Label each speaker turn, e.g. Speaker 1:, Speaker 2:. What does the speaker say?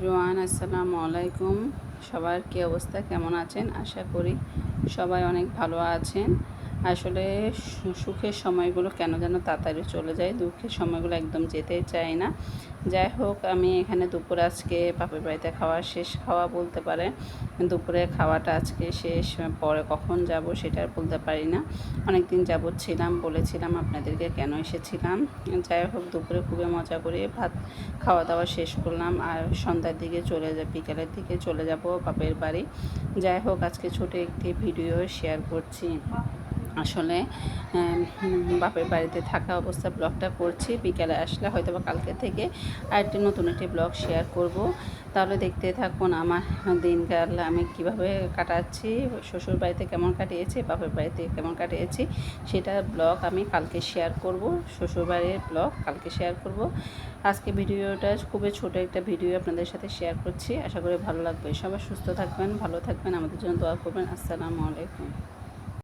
Speaker 1: Everyone আসসালামু আলাইকুম। সবার কী অবস্থা? কেমন আছেন? আশা করি সবাই অনেক ভালো আছেন। আসলে সুখের সময়গুলো কেন যেন তাড়াতাড়ি চলে যায়? দুঃখের সময়গুলো একদম যেতে চায় না। যাই হোক, আমি এখানে দুপুর আজকে বাপের বাড়িতে খাওয়া শেষ, খাওয়া বলতে পারে। দুপুরে খাওয়াটা আজকে শেষ, পরে কখন যাব সেটা বলতে পারি না। অনেক দিন যাবৎ ছিলাম, বলেছিলাম আপনাদেরকে কেন এসেছিলাম। যাই হোক, দুপুরে খুবই মজা করে ভাত খাওয়া দাওয়া শেষ করলাম আর সন্ধ্যার দিকে চলে যাব বিকেলের দিকে চলে যাব বাপের বাড়ি। যাই হোক, আজকে ছোট একটি ভিডিও শেয়ার করছি। আসলে বাপের বাড়িতে থাকা অবস্থা ব্লগটা করছি। বিকেলে আসলে হয়তো বা কালকে থেকে আরেকটি নতুন একটি ব্লগ শেয়ার করব। তাহলে দেখতে থাকুন আমার দিনকাল আমি কীভাবে কাটাচ্ছি, শ্বশুর বাড়িতে কেমন কাটিয়েছি, বাপের বাড়িতে কেমন কাটিয়েছি, সেটা ব্লগ আমি কালকে শেয়ার করব। শ্বশুর বাড়ির ব্লগ কালকে শেয়ার করব। আজকে ভিডিওটা খুবই ছোট একটা ভিডিও আপনাদের সাথে শেয়ার করছি। আশা করি ভালো লাগবে। সবাই সুস্থ থাকবেন, ভালো থাকবেন। আমাদের জন্য দোয়া করবেন। আসসালামু আলাইকুম।